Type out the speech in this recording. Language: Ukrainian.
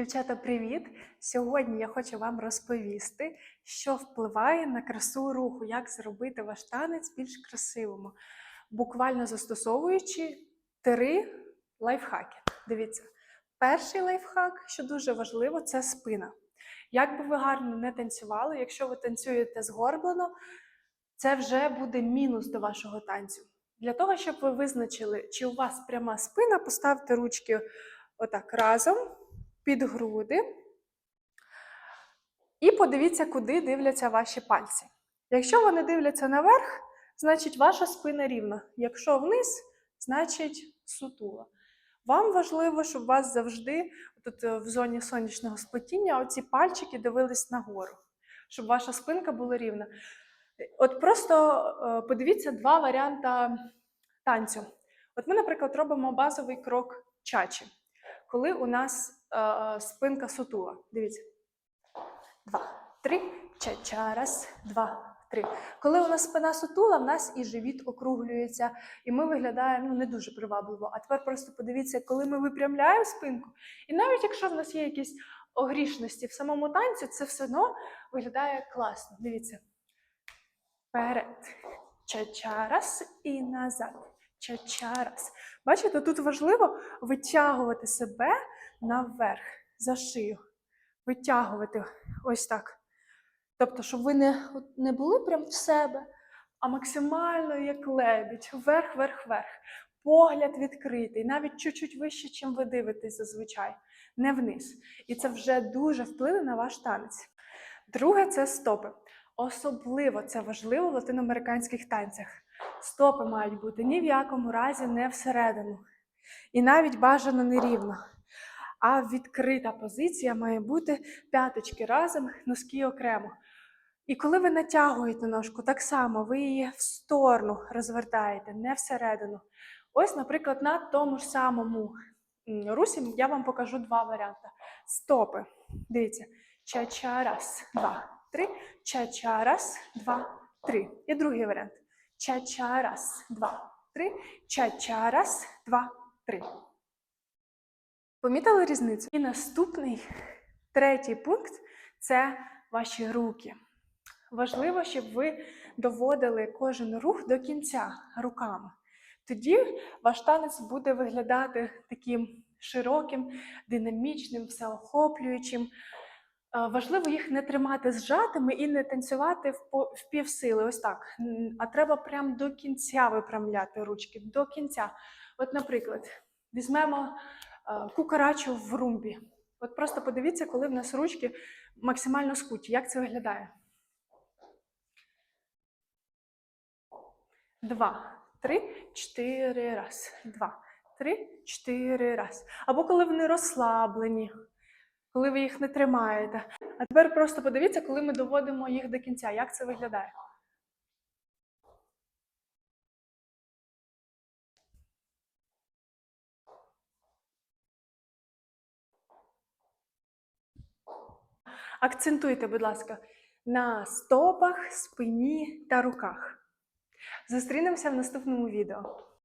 Дівчата, привіт! Сьогодні я хочу вам розповісти, що впливає на красу руху, як зробити ваш танець більш красивим, буквально застосовуючи три лайфхаки. Дивіться, перший лайфхак, що дуже важливо, це спина. Як би ви гарно не танцювали, якщо ви танцюєте згорблено, це вже буде мінус до вашого танцю. Для того, щоб ви визначили, чи у вас пряма спина, поставте ручки отак разом під груди. І подивіться, куди дивляться ваші пальці. Якщо вони дивляться наверх, значить ваша спина рівна. Якщо вниз, значить сутула. Вам важливо, щоб вас завжди, тут е, в зоні сонячного сплетіння, оці пальчики дивились нагору, щоб ваша спинка була рівна. От просто е, подивіться два варіанти танцю. От ми, наприклад, робимо базовий крок чачі, коли у нас е, спинка сутула. Дивіться. Два, три, ча-ча, раз, два, три. Коли у нас спина сутула, в нас і живіт округлюється, і ми виглядаємо ну, не дуже привабливо. А тепер просто подивіться, коли ми випрямляємо спинку, і навіть якщо в нас є якісь огрішності в самому танці, це все одно виглядає класно. Дивіться. Вперед. Ча-ча, раз і назад. Ча-ча. Бачите, тут важливо витягувати себе наверх за шию. Витягувати ось так. Тобто, щоб ви не, не були прям в себе, а максимально як лебідь, вверх, вверх, вверх. Погляд відкритий, навіть чуть-чуть вище, чим ви дивитесь зазвичай, не вниз. І це вже дуже вплине на ваш танець. Друге це стопи. Особливо це важливо в латиноамериканських танцях. Стопи мають бути ні в якому разі не всередину. І навіть бажано нерівно. А відкрита позиція має бути п'яточки разом, носки окремо. І коли ви натягуєте ножку, так само ви її в сторону розвертаєте, не всередину. Ось, наприклад, на тому ж самому русі я вам покажу два варіанти. Стопи. Дивіться. Ча-ча, раз, два, три. Ча-ча, раз, два, три. І другий варіант. Ча-ча, раз, два, три. Ча-ча, раз, два, три. Помітили різницю? І наступний, третій пункт це ваші руки. Важливо, щоб ви доводили кожен рух до кінця руками. Тоді ваш танець буде виглядати таким широким, динамічним, всеохоплюючим. Е, Важливо їх не тримати зжатими і не танцювати в півсили. Ось так. А треба прям до кінця випрямляти ручки. До кінця. От, наприклад, візьмемо е, кукарачу в румбі. От просто подивіться, коли в нас ручки максимально скуті. Як це виглядає? Два, три, чотири раз. Два, три, чотири раз. Або коли вони розслаблені, коли ви їх не тримаєте. А тепер просто подивіться, коли ми доводимо їх до кінця. Як це виглядає? Акцентуйте, будь ласка, на стопах, спині та руках. Зустрінемося в наступному відео.